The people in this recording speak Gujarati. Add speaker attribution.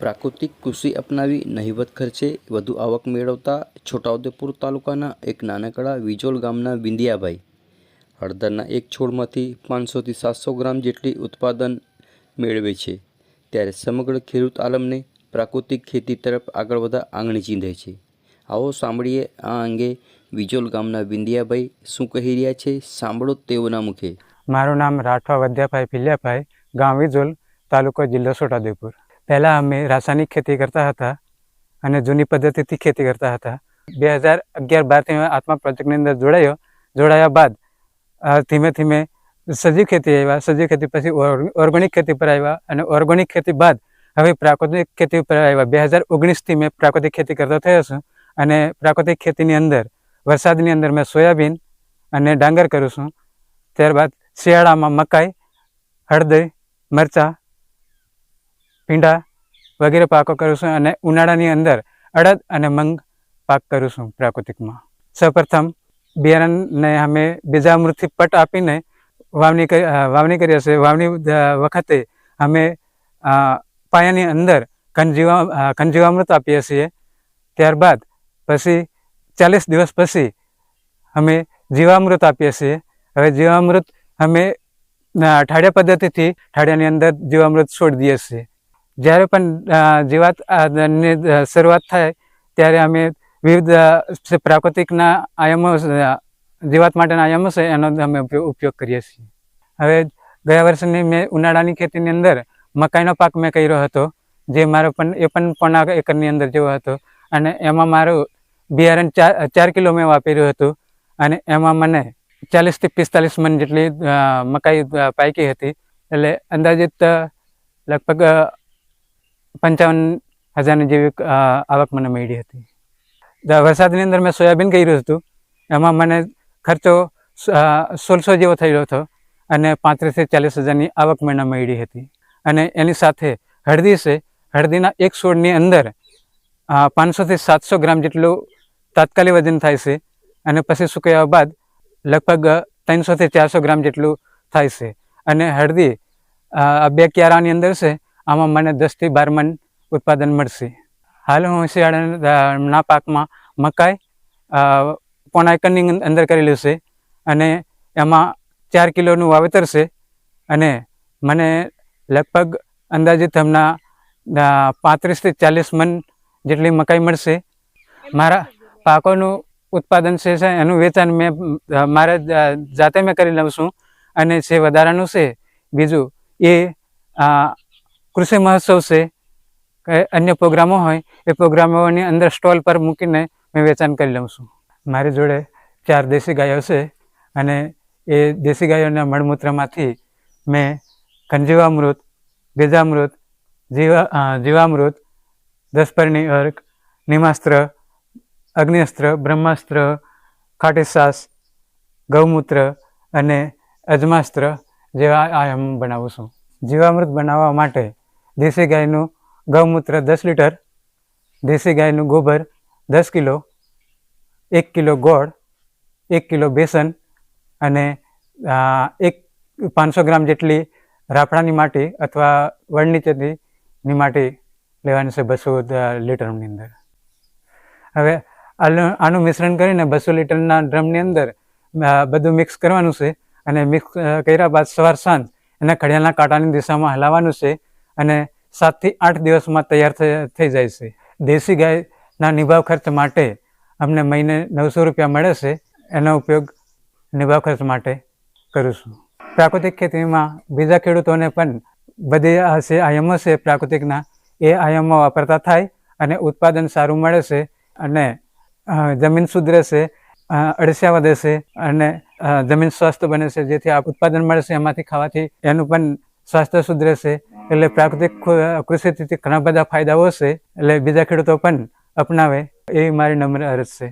Speaker 1: પ્રાકૃતિક કૃષિ અપનાવી નહિવત ખર્ચે વધુ આવક મેળવતા છોટાઉદેપુર તાલુકાના એક નાનકડા વિજોલ ગામના વિંધિયાભાઈ હળદરના એક છોડમાંથી પાંચસોથી સાતસો ગ્રામ જેટલી ઉત્પાદન મેળવે છે. ત્યારે સમગ્ર ખેડૂત આલમને પ્રાકૃતિક ખેતી તરફ આગળ વધવા આંગળી ચીંધે છે. આવો સાંભળીએ આ અંગે વિજોલ ગામના વિંધિયાભાઈ શું કહી રહ્યા છે, સાંભળો તેઓના મુખે.
Speaker 2: મારું નામ રાઠવા વદ્યાભાઈ ભીલ્યાભાઈ, ગામ વિજોલ, તાલુકો જિલ્લો છોટાઉદેપુર. પહેલાં અમે રાસાયણિક ખેતી કરતા હતા અને જૂની પદ્ધતિથી ખેતી કરતા હતા. બે હજાર અગિયાર બારથી આત્મા પ્રોજેક્ટની અંદર જોડાયો. જોડાયા બાદ ધીમે ધીમે સજીવ ખેતી આવ્યા. સજીવ ખેતી પછી ઓર્ગેનિક ખેતી પર આવ્યા અને ઓર્ગેનિક ખેતી બાદ હવે પ્રાકૃતિક ખેતી પર આવ્યા. બે હજાર ઓગણીસથી મેં પ્રાકૃતિક ખેતી કરતો થયો છું અને પ્રાકૃતિક ખેતીની અંદર, વરસાદની અંદર મેં સોયાબીન અને ડાંગર કરું છું. ત્યારબાદ શિયાળામાં મકાઈ, હળદર, મરચાં ભીંડા વગેરે પાકો કરું છું અને ઉનાળાની અંદર અડદ અને મંગ પાક કરું છું પ્રાકૃતિકમાં. સૌપ્રથમ બિયારણને અમે બીજામૃતથી પટ આપીને વાવણી કરી વાવણી કરીએ છીએ. વાવણી વખતે અમે પાયાની અંદર કંજીવા કંજીવામૃત આપીએ છીએ. ત્યારબાદ પછી ચાલીસ દિવસ પછી અમે જીવામૃત આપીએ છીએ. હવે જીવામૃત અમે ઠાડિયા પદ્ધતિથી ઠાડિયાની અંદર જીવામૃત છોડી દઈએ છીએ. જ્યારે પણ જીવાત શરૂઆત થાય, ત્યારે અમે વિવિધ પ્રાકૃતિકના આયામો જીવાત માટેના આયામો છે, એનો અમે ઉપયોગ કરીએ છીએ. હવે ગયા વર્ષની મેં ઉનાળાની ખેતીની અંદર મકાઈનો પાક મેં કર્યો હતો, જે મારો પણ, એ પણ પોણા એકરની અંદર જેવો હતો. અને એમાં મારું બિયારણ ચાર ચાર કિલો મેં વાપર્યું હતું. અને એમાં મને ચાલીસથી પિસ્તાલીસ મન જેટલી મકાઈ પાકી હતી. એટલે અંદાજિત લગભગ પંચાવન હજારની જેવી આવક મને મળી હતી. વરસાદની અંદર મેં સોયાબીન કર્યું હતું. એમાં મને ખર્ચો સોળસો જેવો થયેલો હતો અને પાંત્રીસથી ચાલીસ હજારની આવક મને મળી હતી. અને એની સાથે હળદી છે હળદીના એક છોડની અંદર પાંચસોથી સાતસો ગ્રામ જેટલું તાત્કાલિક વજન થાય છે અને પછી સુકાયા બાદ લગભગ ત્રણસોથી ચારસો ગ્રામ જેટલું થાય છે. અને હળદી બે ક્યારાની અંદર છે આમાં મને દસથી બાર મન ઉત્પાદન મળશે. હાલ હું શિયાળાના પાકમાં મકાઈ પોણા એકરની અંદર કરેલું છે. અને એમાં ચાર કિલોનું વાવેતર છે. અને મને લગભગ અંદાજિત હમણાં પાંત્રીસથી ચાલીસ મન જેટલી મકાઈ મળશે. મારા પાકોનું ઉત્પાદન છે એનું વેચાણ મેં મારે જાતે મેં કરી લઉં છું. અને જે વધારાનું છે, બીજું એ કૃષિ મહોત્સવ છે, કે અન્ય પ્રોગ્રામો હોય, એ પ્રોગ્રામોની અંદર સ્ટોલ પર મૂકીને મેં વેચાણ કરી લઉં છું. મારી જોડે ચાર દેશી ગાયો છે અને એ દેશી ગાયોના મળમૂત્રમાંથી મેં કંજીવામૃત બીજામૃત જીવા જીવામૃત, દસપર્ણી અર્ક, નિમાસ્ત્ર અગ્નિસ્ત્ર બ્રહ્માસ્ત્ર, ખાટીસાસ, ગૌમૂત્ર અને અજમાસ્ત્ર જેવા આયમ બનાવું છું. જીવામૃત બનાવવા માટે દેશી ગાયનું ગૌમૂત્ર દસ લીટર, દેશી ગાયનું ગોબર દસ કિલો, એક કિલો ગોળ, એક કિલો બેસન અને એક પાંચસો ગ્રામ જેટલી રાફડાની માટી અથવા વડ નીચેની માટી લેવાની છે બસો લીટરની અંદર. હવે આનું મિશ્રણ કરીને બસો લીટરના ડ્રમની અંદર બધું મિક્સ કરવાનું છે અને મિક્સ કર્યા બાદ સવાર સાંજ એના ખડિયાળના કાંટાની દિશામાં હલાવવાનું છે અને સાતથી આઠ દિવસમાં તૈયાર થઈ જાય છે. દેશી ગાયના નિભાવ ખર્ચ માટે અમને મહિને નવસો રૂપિયા મળે છે. એનો ઉપયોગ નિભાવ ખર્ચ માટે કરું છું. પ્રાકૃતિક ખેતીમાં બીજા ખેડૂતોને પણ બધી હશે, આયામો છે. પ્રાકૃતિકના એ આયામો વાપરતા થાય અને ઉત્પાદન સારું મળે છે અને જમીન સુધરે છે અળસિયા વધે છે અને જમીન સ્વસ્થ બને છે. જેથી આ ઉત્પાદન મળે છે, એમાંથી ખાવાથી એનું પણ સ્વાસ્થ્ય સુધરે છે. એટલે પ્રાકૃતિક કૃષિથી ઘણા બધા ફાયદાઓ છે એટલે બીજા ખેડૂતો પણ અપનાવે, એવી મારી નમ્ર અરજ છે.